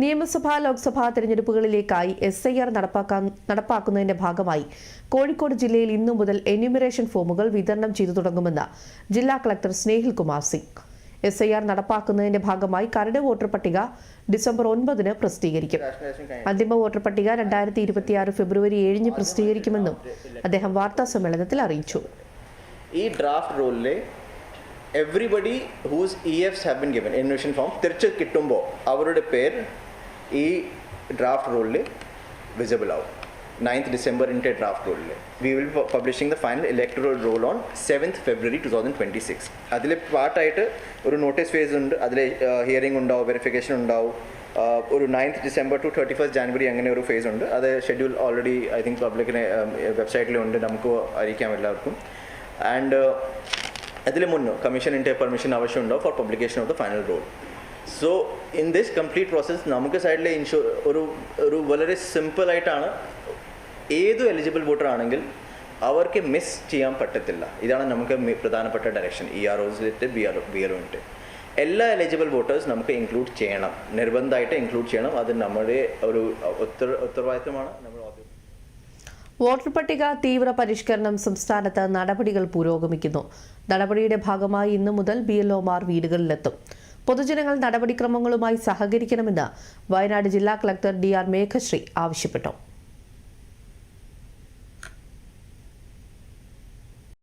നിയമസഭാ ലോക്സഭാ തെരഞ്ഞെടുപ്പുകളിലേക്കായി S I R നടപ്പാക്കുന്നതിന്റെ ഭാഗമായി കോഴിക്കോട് ജില്ലയിൽ ഇന്നു മുതൽ എന്യൂമറേഷൻ ഫോമുകൾ വിതരണം ചെയ്തു തുടങ്ങുമെന്ന് ജില്ലാ collector Snehil Kumar Singh. S I R നടപ്പാക്കുന്നതിന്റെ ഭാഗമായി കരട് വോട്ടർ പട്ടിക ഡിസംബർ ഒൻപതിന് പ്രസിദ്ധീകരിക്കും. അന്തിമ വോട്ടർ പട്ടിക രണ്ടായിരത്തി ഇരുപത്തിയാറ് ഫെബ്രുവരി ഏഴിന് പ്രസിദ്ധീകരിക്കുമെന്നും അദ്ദേഹം വാർത്താ സമ്മേളനത്തിൽ അറിയിച്ചു. ഈ draft റൂളിലെ everybody whose E Fs have been given invasion form തിരിച്ച് കിട്ടുമ്പോൾ അവരുടെ പേര് ഈ ഡ്രാഫ്റ്റ് റൂളിൽ വിസിബിൾ ആവും. നയൻത്ത് ഡിസംബറിന്റെ draft റൂളിൽ we will publishing the final electoral roll on seventh February two thousand twenty six അതിൽ പാർട്ടായിട്ട് ഒരു നോട്ടീസ് ഫേസ് ഉണ്ട്. അതിൽ ഹിയറിംഗ് ഉണ്ടാവും വെരിഫിക്കേഷൻ ഉണ്ടാവും. ഒരു ninth December to thirty first January അങ്ങനെ ഒരു ഫേസ് ഉണ്ട്. അത് ഷെഡ്യൂൾ ഓൾറെഡി ഐ തിങ്ക് പബ്ലിക്കിനെ വെബ്സൈറ്റിലുണ്ട് നമുക്ക് അറിയിക്കാം എല്ലാവർക്കും. ആൻഡ് അതിൽ മുന്നോ കമ്മീഷനിന്റെ പെർമിഷൻ ആവശ്യമുണ്ടോ for publication of the final roll so in this complete process നമുക്ക് സൈഡിലെ ഇൻഷുർ ഒരു ഒരു വളരെ സിമ്പിളായിട്ടാണ് ഏത് എലിജിബിൾ വോട്ടർ ആണെങ്കിൽ അവർക്ക് മിസ് ചെയ്യാൻ പറ്റത്തില്ല. ഇതാണ് നമുക്ക് പ്രധാനപ്പെട്ട ഡയറക്ഷൻ ഇ ആർ ഒസിലിട്ട് ബി ആർ ബി ആർ ഒന്നിട്ട് എല്ലാ എലിജിബിൾ വോട്ടേഴ്സ് നമുക്ക് ഇൻക്ലൂഡ് ചെയ്യണം. നിർബന്ധമായിട്ട് ഇൻക്ലൂഡ് ചെയ്യണം. അത് നമ്മുടെ ഒരു ഉത്തര ഉത്തരവാദിത്തമാണ് നമ്മൾ വോട്ടർ പട്ടിക തീവ്ര പരിഷ്കരണം സംസ്ഥാനത്ത് നടപടികൾ പുരോഗമിക്കുന്നു. നടപടിയുടെ ഭാഗമായി ഇന്നു മുതൽ ബി എൽ ഒമാർ വീടുകളിലെത്തും. പൊതുജനങ്ങൾ നടപടിക്രമങ്ങളുമായി സഹകരിക്കണമെന്ന് വയനാട് ജില്ലാ കളക്ടർ ഡി ആർ മേഘശ്രീ ആവശ്യപ്പെട്ടു